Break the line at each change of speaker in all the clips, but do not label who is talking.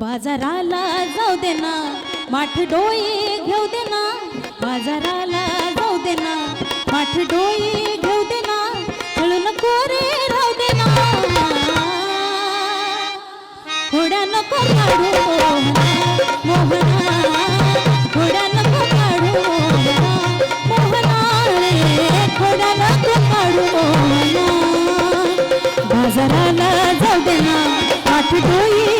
बाजाराला जाऊ दे ना. माठ डोळे घेऊ दे ना. बाजाराला जाऊ दे ना. माठ डोळे घेऊ दे ना. हळून कोरे राहू दे ना. होड्या नको नको काढू काढू बाजाराला जाऊ दे ना. माठ डोई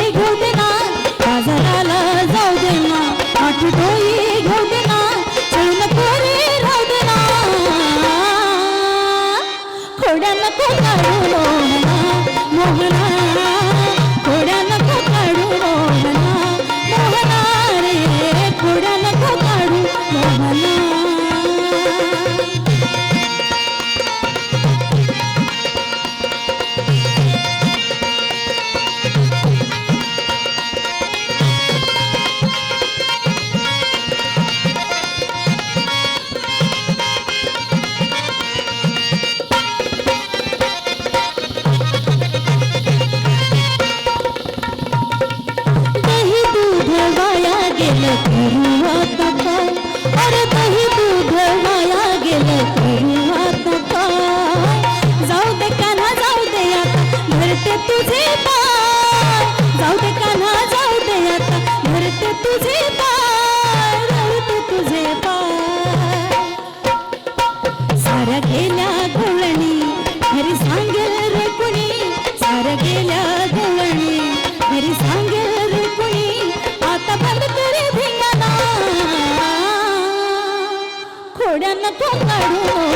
Oi! Oh. கண்ண கண்ணடு